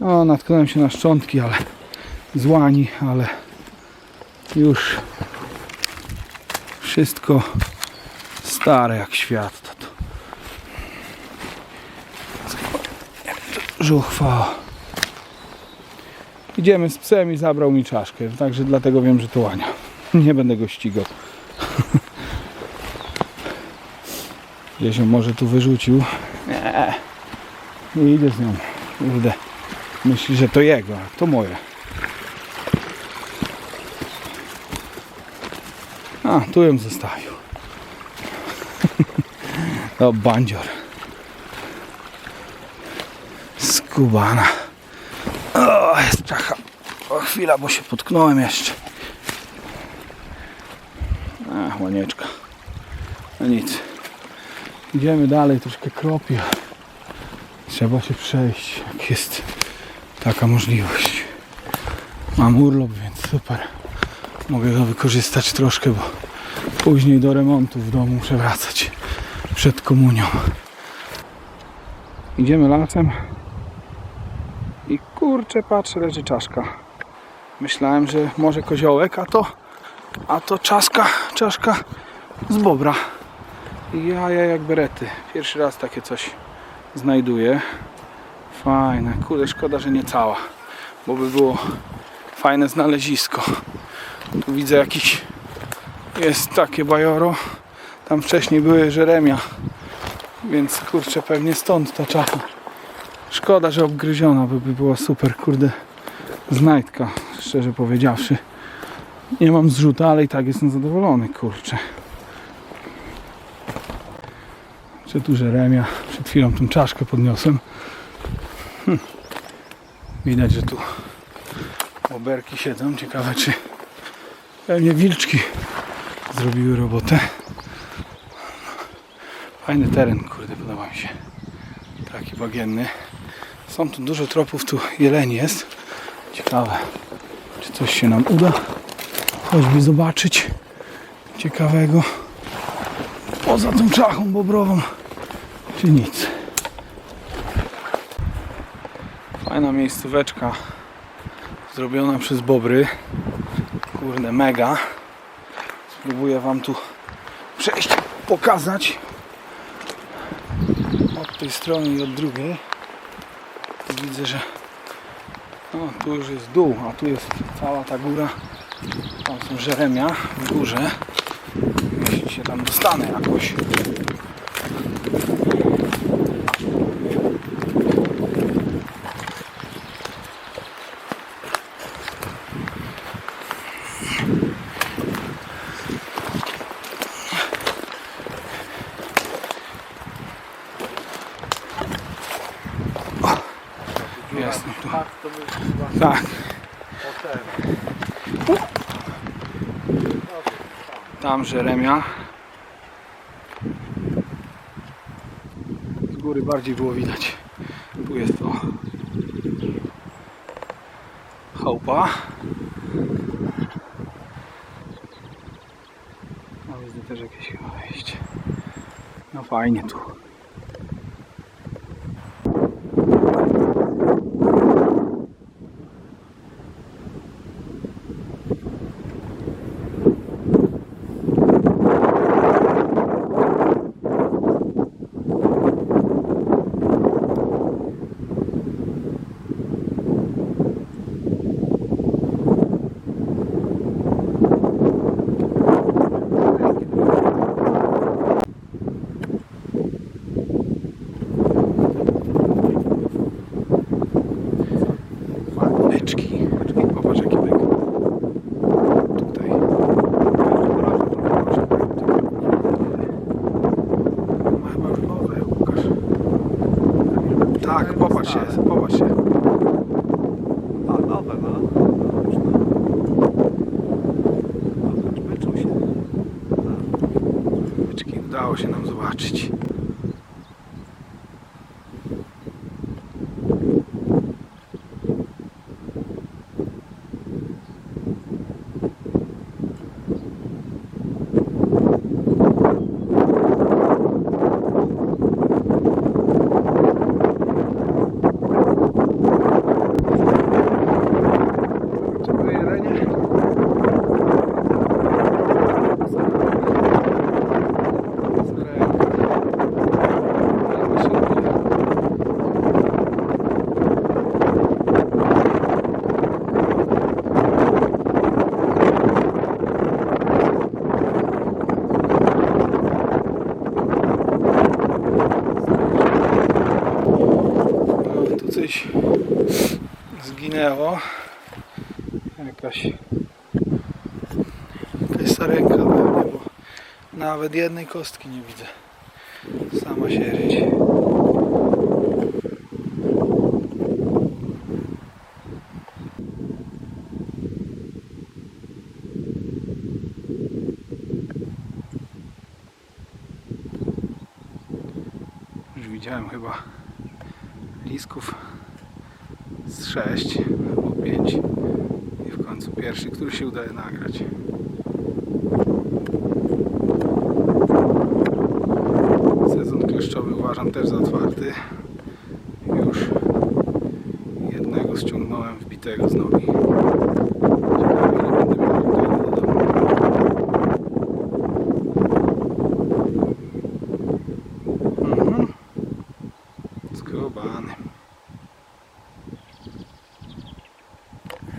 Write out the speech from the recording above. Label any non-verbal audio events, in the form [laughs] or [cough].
O, natknąłem się na szczątki, ale złani, ale już wszystko stare jak świat. To, to. Żuchwa. Idziemy z psem i zabrał mi czaszkę, także dlatego wiem, że to łania. [laughs] Nie będę go ścigał. [laughs] Gdzieś może tu wyrzucił. Nie. Nie idę z nią. Kurde. Myśli, że to jego, a to moje. A, tu ją zostawił. [laughs] o, bandzior. Skubana. O, jest czacha. O, chwila, bo się potknąłem jeszcze. A, łanieczka. No nic. Idziemy dalej, troszkę kropi. Trzeba się przejść, jak jest taka możliwość. Mam urlop, więc super. Mogę go wykorzystać troszkę, bo później do remontu w domu muszę wracać przed komunią. Idziemy lasem i kurczę, patrzę, leży czaszka. Myślałem, że może koziołek, a to, a to czaska, czaszka z bobra. I jaja jak berety. Pierwszy raz takie coś znajduję. Fajne, kurde, szkoda, że nie cała, bo by było fajne znalezisko. Tu widzę jakiś, jest takie bajoro, tam wcześniej były Żeremia, więc kurczę, pewnie stąd ta czacha. Szkoda, że obgryziona, by, by była super, kurde, znajdka, szczerze powiedziawszy. Nie mam zrzuta, ale i tak jestem zadowolony, kurczę. Czy tu Żeremia, przed chwilą tą czaszkę podniosłem. Widać, że tu oberki siedzą. Ciekawe, czy pewnie wilczki zrobiły robotę. Fajny teren, kurde, podoba mi się. Taki bagienny. Są tu dużo tropów, tu jeleni jest. Ciekawe, czy coś się nam uda choćby zobaczyć ciekawego poza tą czachą bobrową, czy nic. Fajna miejscóweczka zrobiona przez bobry. Kurde, mega. Spróbuję Wam tu przejść, pokazać od tej strony i od drugiej. Tu widzę, że o, tu już jest dół, a tu jest cała ta góra. Tam są Żeremia w górze. Jeśli się tam dostanę jakoś. Jasne. Tak, chyba Tak. hotel. Tam Żeremia. Z góry bardziej było widać. Tu jest to chałupa. No widzę też jakieś chyba wejście. No fajnie tu. Udało się nam zobaczyć. Coś zginęło. Jakaś jakaś sarenka pewnie, bo nawet jednej kostki nie widzę. Sama sierść. Już widziałem chyba lisków z 6 albo 5 i w końcu pierwszy, który się udaje nagrać. Sezon kleszczowy uważam też za otwarty. Już jednego ściągnąłem wbitego z nogi.